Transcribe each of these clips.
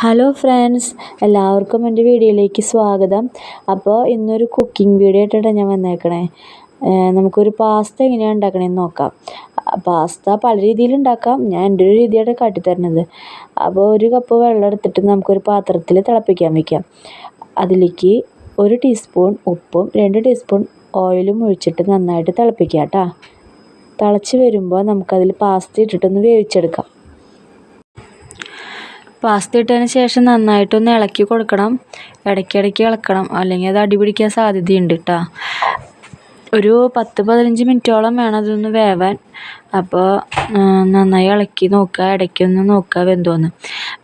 Hello friends എല്ലാവർക്കും എന്റെ വീഡിയോയിലേക്ക് സ്വാഗതം. അപ്പോൾ ഇന്നൊരു കുക്കിംഗ് വീഡിയോ ആയിട്ടാണ് ഞാൻ വന്നേക്കണേ. നമുക്കൊരു പാസ്ത എങ്ങനെയാണ് ഉണ്ടാക്കണമെന്ന് നോക്കാം. പാസ്ത പല രീതിയിൽ ഉണ്ടാക്കാം. ഞാൻ എന്റെ ഒരു രീതിയാണ് കാട്ടിത്തരണത് അപ്പോൾ ഒരു കപ്പ് വെള്ളം എടുത്തിട്ട് നമുക്കൊരു പാത്രത്തിൽ തിളപ്പിക്കാൻ വയ്ക്കാം അതിലേക്ക് ഒരു ടീസ്പൂൺ ഉപ്പും രണ്ട് ടീസ്പൂൺ ഓയിലും ഒഴിച്ചിട്ട് നന്നായിട്ട് തിളപ്പിക്കാം കേട്ടോ. തിളച്ച് വരുമ്പോൾ നമുക്കതിൽ പാസ്ത ഇട്ടിട്ടൊന്ന് വേവിച്ചെടുക്കാം. പാസ്ത ഇട്ടതിന് ശേഷം നന്നായിട്ടൊന്ന് ഇളക്കി കൊടുക്കണം. ഇടയ്ക്കിടയ്ക്ക് ഇളക്കണം. അല്ലെങ്കിൽ അത് അടിപിടിക്കാൻ സാധ്യതയുണ്ട് കേട്ടോ ഒരു പത്ത് പതിനഞ്ച് മിനിറ്റോളം വേണം അതൊന്ന് വേവാൻ. അപ്പോൾ നന്നായി ഇളക്കി നോക്കുക. ഇടയ്ക്കൊന്ന് നോക്കുക വെന്തോന്ന്.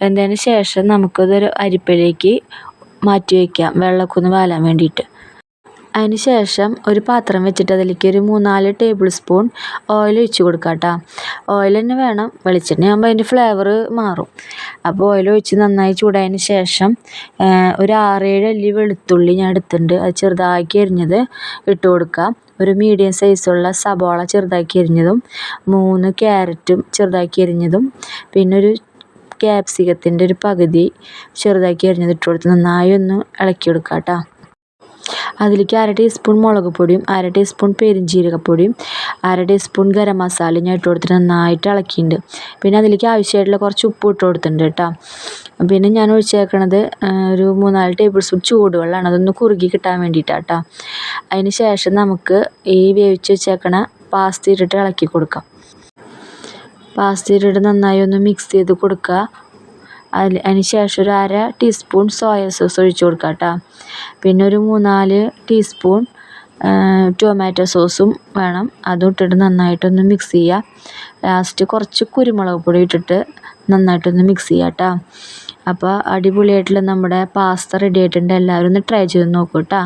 വെന്തതിന് ശേഷം നമുക്കതൊരു അരിപ്പയിലേക്ക് മാറ്റി വയ്ക്കാം വെള്ളക്കൊന്ന് വാലാൻ വേണ്ടിയിട്ട്. അതിന് ശേഷം ഒരു പാത്രം വെച്ചിട്ട് അതിലേക്ക് ഒരു മൂന്നാൽ ടേബിൾ സ്പൂൺ ഓയിൽ ഒഴിച്ച് കൊടുക്കാം കേട്ടോ ഓയിൽ തന്നെ വേണം. വെളിച്ചെണ്ണ ആകുമ്പോൾ അതിന്റെ ഫ്ലേവർ മാറും. അപ്പോൾ ഓയിൽ ഒഴിച്ച് നന്നായി ചൂടായതിന് ശേഷം ഒരു ആറേഴ് അല്ലി വെളുത്തുള്ളി ഞാൻ എടുത്തിട്ടുണ്ട്. അത് ചെറുതാക്കി അരിഞ്ഞത് ഇട്ട് കൊടുക്കാം. ഒരു മീഡിയം സൈസുള്ള സബോള ചെറുതാക്കി അരിഞ്ഞതും മൂന്ന് ക്യാരറ്റും ചെറുതാക്കി അരിഞ്ഞതും പിന്നെ ഒരു ക്യാപ്സിക്കത്തിന്റെ ഒരു പകുതി ചെറുതാക്കി അരിഞ്ഞത് ഇട്ട് കൊടുത്ത് നന്നായി ഒന്ന് ഇളക്കി കൊടുക്കുക കേട്ടോ അതിലേക്ക് അര ടീസ്പൂൺ മുളക് പൊടിയും അര ടീസ്പൂൺ പെരുംജീരകപ്പൊടിയും അര ടീസ്പൂൺ ഗരം മസാലയും ഞാൻ ഇട്ട് കൊടുത്തിട്ട് നന്നായിട്ട് ഇളക്കിയിട്ടുണ്ട്. പിന്നെ അതിലേക്ക് ആവശ്യമായിട്ടുള്ള കുറച്ച് ഉപ്പ് ഇട്ട് കൊടുത്തിട്ടുണ്ട് കേട്ടോ. പിന്നെ ഞാൻ ഒഴിച്ചേക്കണത് ഒരു മൂന്നാൽ ടേബിൾ സ്പൂൺ ചൂടുവെള്ളമാണ്. അതൊന്ന് കുറുകി കിട്ടാൻ വേണ്ടിയിട്ടാണ് കേട്ടോ. അതിന് ശേഷം നമുക്ക് ഈ വേവിച്ച് വെച്ചേക്കണ പാസ്ത ഇളക്കി കൊടുക്കാം. പാസ്ത നന്നായി ഒന്ന് മിക്സ് ചെയ്ത് കൊടുക്കുക. അതിൽ അതിന് ശേഷം ഒരു അര ടീസ്പൂൺ സോയ സോസ് ഒഴിച്ച് കൊടുക്കുക കേട്ടോ പിന്നെ ഒരു മൂന്നാൽ ടീസ്പൂൺ ടൊമാറ്റോ സോസും വേണം. അതും ഇട്ടിട്ട് നന്നായിട്ടൊന്ന് മിക്സ് ചെയ്യുക ലാസ്റ്റ് കുറച്ച് കുരുമുളക് പൊടി ഇട്ടിട്ട് നന്നായിട്ടൊന്ന് മിക്സ് ചെയ്യുക കേട്ടോ അപ്പോൾ അടിപൊളിയായിട്ടുള്ള നമ്മുടെ പാസ്ത റെഡി ആയിട്ടുണ്ട്. എല്ലാവരും ഒന്ന് ട്രൈ ചെയ്ത് നോക്കൂ കേട്ടോ